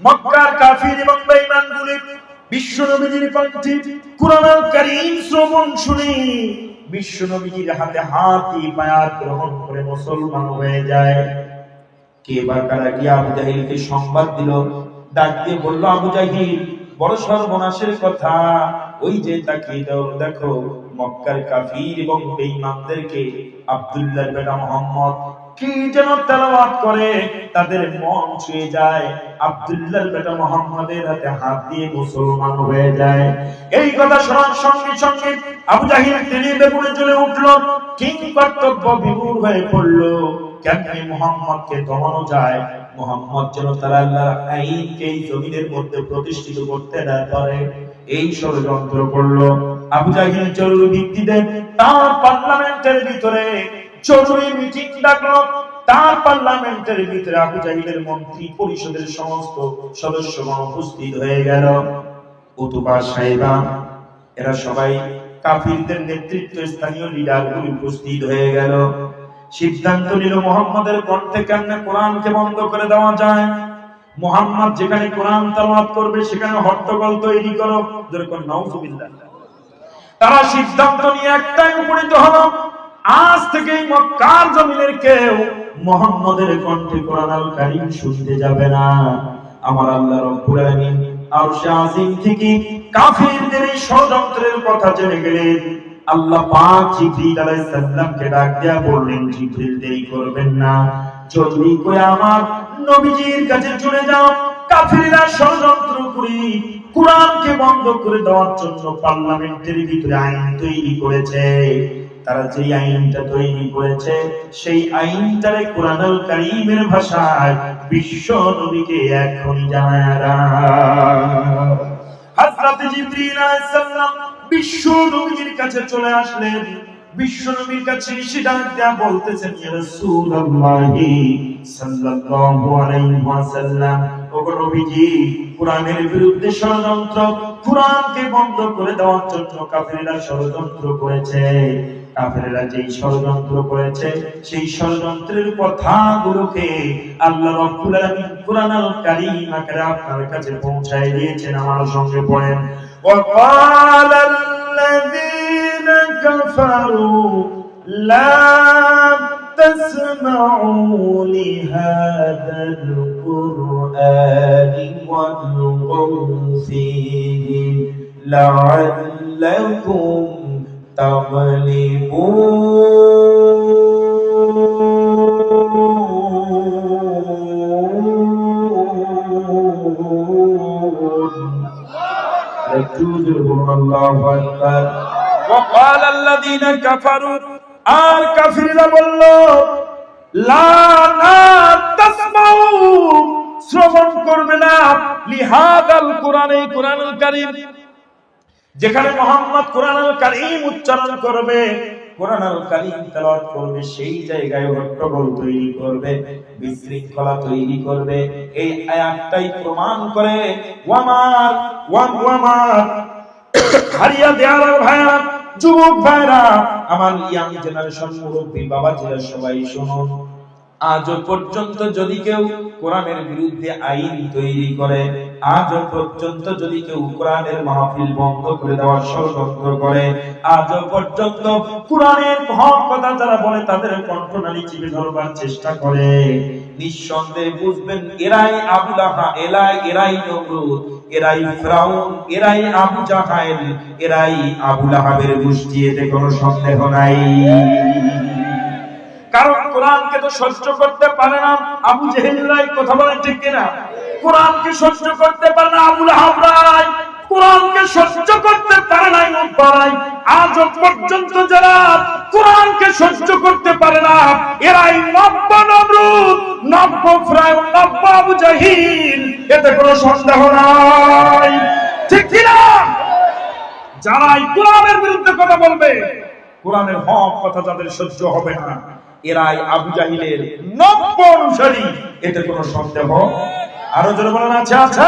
মক্কার কাফির এবং বেঈমানগুলি বিশ্ব নবীজির কণ্ঠে কুরআন কারীম শ্রবণ শুনে বিশ্ব নবীজির হাতে হাত দিয়ে বায়াত গ্রহণ করে মুসলমান হয়ে যায়। কে বা কারা গিয়ে আবু জাহিলকে সংবাদ দিল, ডাক দিয়ে বলল, আবু জাহিল, বড় সর্বনাশের কথা। ওই যে তাকে দাও, দেখো, মক্কার কাফির এবং বেঈমানদেরকে আব্দুল্লাহ বেটা মোহাম্মদ কি যেন তেলাওয়াত করে, তাদের মন ছুঁয়ে যায়। আব্দুল্লাহ বেটা মোহাম্মদের হাতে হাত দিয়ে মুসলমান হয়ে যায়। এই কথা শোনার সঙ্গে সঙ্গে আবু জাহিল তিনি বেগুনে জ্বলে উঠল, কিং কর্তব্য বিমূর হয়ে পড়ল। কেমনে মোহাম্মদকে দমানো যায়? মোহাম্মদ যেন তার আল্লাহর আইনকে এই জমিনের মধ্যে প্রতিষ্ঠিত করতে না পারে। এই ষড়যন্ত্র করল। আবু জাহিল জরুরি ভিত্তিতে তার পার্লামেন্টের ভিতরে জরুরি মিটিং ডাকলো। তার পার্লামেন্টের ভিতরে আবু মন্ত্রী পরিষদের সমস্ত সদস্যগণ উপস্থিত হয়ে গেল। উতুবা সাহেবা, এরা সবাই কাফিরদের নেতৃত্ব স্থানীয় লিডারগুলি উপস্থিত হয়ে গেল। সিদ্ধান্ত নিল মোহাম্মদের কেমনে কোরআনকে বন্ধ করে দেওয়া যায়? মোহাম্মদ যেখানে কোরআন তালাওয়াত করবে, সেখানে হট্টগোল তৈরি করো। যেরকম তারা সিদ্ধান্ত নিয়ে একটাই উপনীত হলো। আজ থেকে মক্কার জমিনের কেউ মোহাম্মদের কণ্ঠে কোরআন আল কারীম শুনতে যাবে না। আমার আল্লাহ রব্বুল আলামিন আরশে আজিম থেকে কাফিরদের এই ষড়যন্ত্রের কথা জেনে গেলেন। আল্লাহ পাক জিবরিল আলাইহিস সালামকে ডাক দেয়া বললেন, জিবরিল, দেরি করবেন না। জলদি করে আমার নবীজির কাছে চলে যাও। কাফিররা ষড়যন্ত্র করে কোরআনকে বন্ধ করে দেওয়ার জন্য পার্লামেন্টের ভিতরে আইন তৈরি করেছে। তারা যে আইনটা তৈরি করেছে, সেই আইনটারে কোরআনুল কারীমের ভাষায় বিশ্ব নবীকে এখনই জানায় দাও হযরত জিবরিল আলাইহিস সালাম বিশ্ব নবীর কাছে চলে আসলেন। বিশ্ব নবীর কাছে এসে ডাক বলতেছেন, ইয়া রাসূলুল্লাহি সাল্লাল্লাহু আলাইহি ওয়াসাল্লাম, ওগো নবীজি, কোরআনের বিরুদ্ধে ষড়যন্ত্র, কোরআনকে বন্ধ করে দেওয়ার জন্য কাফিররা ষড়যন্ত্র করেছে। কাফেরেরা যেই ষড়যন্ত্র করেছে সেই ষড়যন্ত্রের কথাগুলোকে আল্লাহ রাব্বুল আলামিন কোরআন আল কারীম আকারে আপনার কাছে পৌঁছায় দিয়েছেন আমার সঙ্গে পড়েন وقال الذين كفروا لا تسمعوا لهذا القرآن والغوا فيه لعلكم تغلبون رجوز الله أكبر وقال الذين كفروا আর কাফিররা বলল লা না তাসমাউ শ্রবণ করবে না লিহাদাল কোরআনে কোরআনুল কারীম যেখানে মোহাম্মদ কোরআন আল উচ্চারণ করবে কোরআন তেলাওয়াত করবে, সেই জায়গায় তৈরি করবে, বিশৃঙ্খলা তৈরি করবে। এই আয়াতটাই প্রমাণ করে, ওয়ামার ওয়ান ওয়ামার। হারিয়া দেয়ার ভাইরা যুবক ভাইরা আমার ইয়াং জেনারেশন মুরব্বী বাবা জিরা সবাই শুনুন। আজও পর্যন্ত যদি কেউ কোরআনের বিরুদ্ধে আইন তৈরি করে আজও পর্যন্ত যদি কেউ কোরআনের মাহফিল বন্ধ করে দেওয়ার ষড়যন্ত্র করে আজও পর্যন্ত কোরআনের হক কথা যারা বলে তাদের কণ্ঠনালী চিপে ধরবার চেষ্টা করে। নিঃসন্দেহে বুঝবেন, এরাই আবু লাহা এলাই এরাই নমরুদ, এরাই ফ্রাউন, এরাই আবু জাহাইল, এরাই আবু লাহাবের গোষ্ঠী, এতে কোনো সন্দেহ নাই। কারণ কোরআনকে তো সহ্য করতে পারে না। আবু জেহেলাই কথা বলেন ঠিক কিনা? কোরআনকে সহ্য করতে পারে না আবুল হাবরাই কোরআনকে সহ্য করতে পারে না পারাই আজ পর্যন্ত যারা কোরআনকে সহ্য করতে পারে না, এরাই নব্য নমরুদ, নব্য ফ্রায় নব্য আবু জাহিল। এতে কোনো সন্দেহ নাই। ঠিক কিনা? কোরআনের বিরুদ্ধে কথা বলবে, কোরআনের হক কথা যাদের সহ্য হবে না। এরাই আবু জাহিলের নব্য অনুসারী। এতে কোনো সন্দেহ? আরও জোরে বলেন আছে আছে।